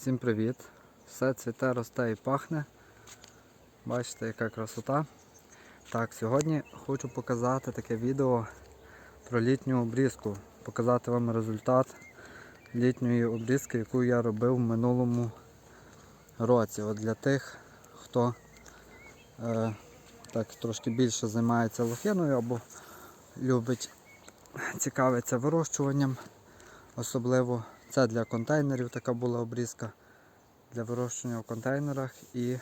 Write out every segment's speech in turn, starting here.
Всім привіт! Все цвіте, росте і пахне. Бачите, яка красота. Так, сьогодні хочу показати таке відео про літню обрізку. Показати вам результат літньої обрізки, яку я робив в минулому році. От для тих, хто е, так трошки більше займається лохиною або любить цікавиться вирощуванням. Особливо це для контейнерів така була обрізка для вирощування в контейнерах і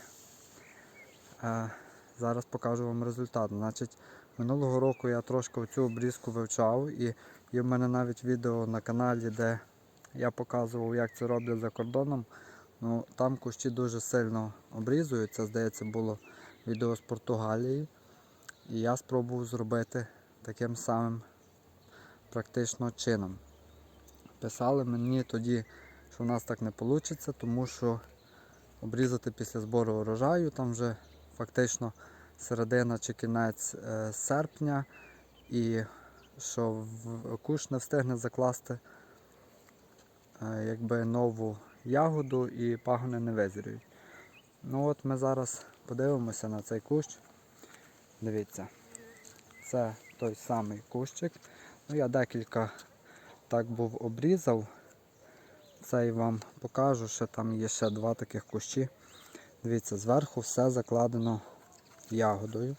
е, зараз покажу вам результат. Значить, минулого року я трошки цю обрізку вивчав і є в мене навіть відео на каналі, де я показував, як це роблять за кордоном. Ну, Там кущі дуже сильно обрізують. Це, здається, було відео з Португалії. І я спробував зробити таким самим практично чином. Писали мені тоді, що в нас так не вийде, тому що обрізати після збору урожаю, там вже фактично середина чи кінець е, серпня, і що куш не встигне закласти е, якби нову ягоду і пагони не визріють. Ну от ми зараз подивимося на цей кущ. Дивіться, це той самий кущик. Ну, я декілька так був обрізав. Цей вам покажу, що там є ще два таких кущі. Дивіться, зверху все закладено ягодою.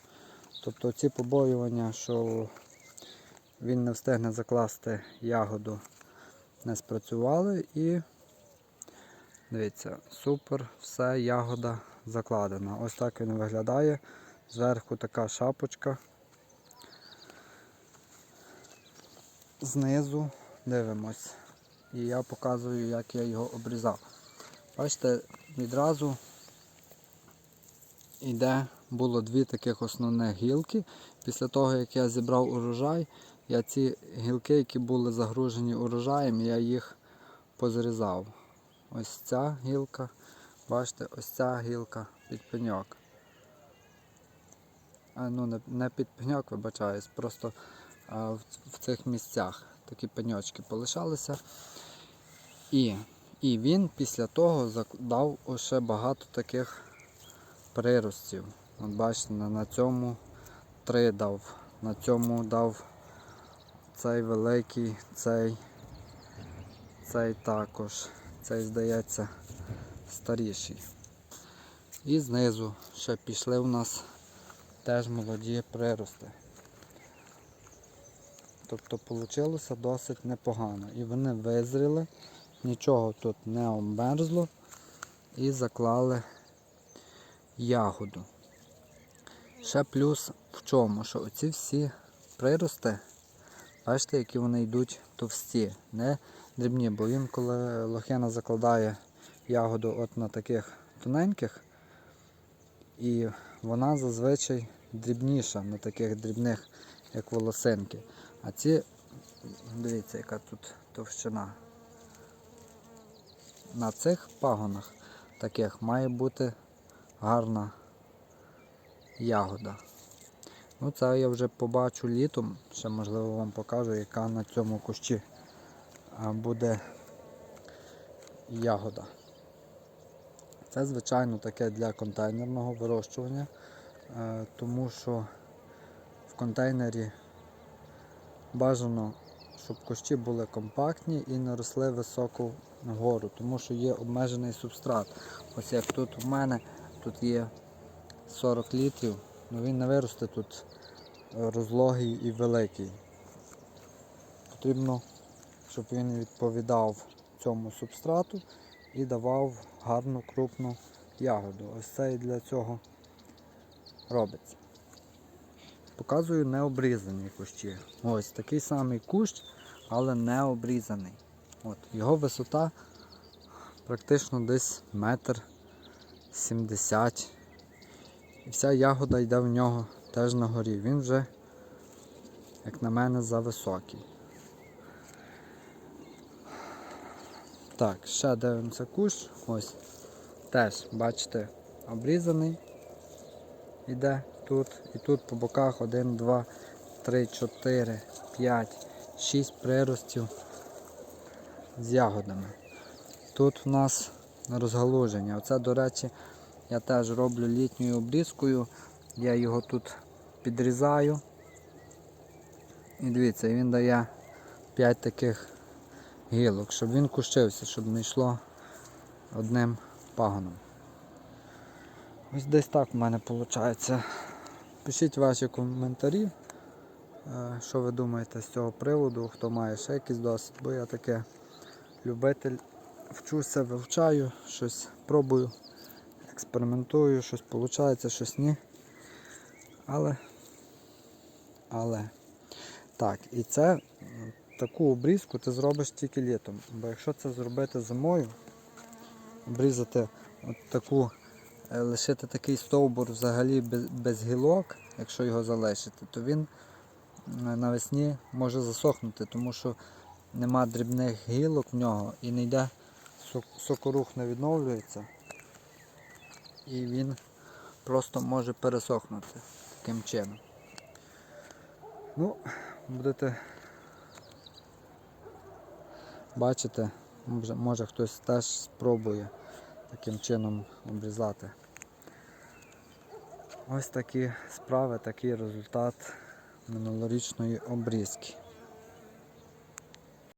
Тобто ці побоювання, що він не встигне закласти ягоду, не спрацювали і дивіться, супер, все, ягода закладена. Ось так він виглядає. Зверху така шапочка. Знизу дивимось. І я показую, як я його обрізав. Бачите, відразу йде, було дві таких основних гілки. Після того, як я зібрав урожай, я ці гілки, які були загружені урожаєм, я їх позрізав. Ось ця гілка, бачите, ось ця гілка під пеньок. А, ну, не, під пеньок, вибачаюсь, просто а, в, в цих місцях такі пеньочки полишалися. І і він після того дав ще багато таких приростів. От бачите, на цьому три дав, на цьому дав цей великий, цей, цей також, цей, здається, старіший. І знизу ще пішли у нас теж молоді прирости. Тобто вийшло досить непогано. І вони визріли, нічого тут не обмерзло і заклали ягоду. Ще плюс в чому, що оці всі прирости, бачите, які вони йдуть товсті, не дрібні, бо він, коли лохина закладає ягоду от на таких тоненьких, і вона зазвичай дрібніша на таких дрібних, як волосинки. А ці, дивіться, яка тут товщина. На цих пагонах таких має бути гарна ягода. Ну це я вже побачу літом, ще можливо вам покажу, яка на цьому кущі буде ягода. Це, звичайно, таке для контейнерного вирощування, е, тому що в контейнері бажано, щоб кущі були компактні і не росли високо вгору, тому що є обмежений субстрат. Ось як тут у мене тут є 40 літрів, але він не виросте тут розлогий і великий. Потрібно, щоб він відповідав цьому субстрату і давав гарну крупну ягоду. Ось це і для цього робиться. Показую необрізані кущі. Ось такий самий кущ, але не обрізаний. От, Його висота практично десь метр сімдесят. І вся ягода йде в нього теж на горі. Він вже, як на мене, зависокий. Так, ще дивимося кущ. Ось. Теж, бачите, обрізаний іде тут. І тут по боках 1, 2, 3, 4, 5, 6 приростів з ягодами. Тут у нас розгалуження. Оце, до речі, я теж роблю літньою обрізкою. Я його тут підрізаю. І дивіться, він дає 5 таких гілок, щоб він кущився, щоб не йшло одним пагоном. Ось десь так в мене виходить. Пишіть ваші коментарі, е, що ви думаєте з цього приводу, хто має ще якийсь досвід, бо я таке любитель, вчуся, вивчаю, щось пробую, експериментую, щось виходить, щось ні. Але, але. Так, і це таку обрізку ти зробиш тільки літом. Бо якщо це зробити зимою, обрізати от таку, лишити такий стовбур взагалі без, гілок, якщо його залишити, то він навесні може засохнути, тому що нема дрібних гілок в нього і не йде сок- сокорух не відновлюється. І він просто може пересохнути таким чином. Ну, будете бачити, може, може хтось теж спробує таким чином обрізати. Ось такі справи, такий результат минулорічної обрізки.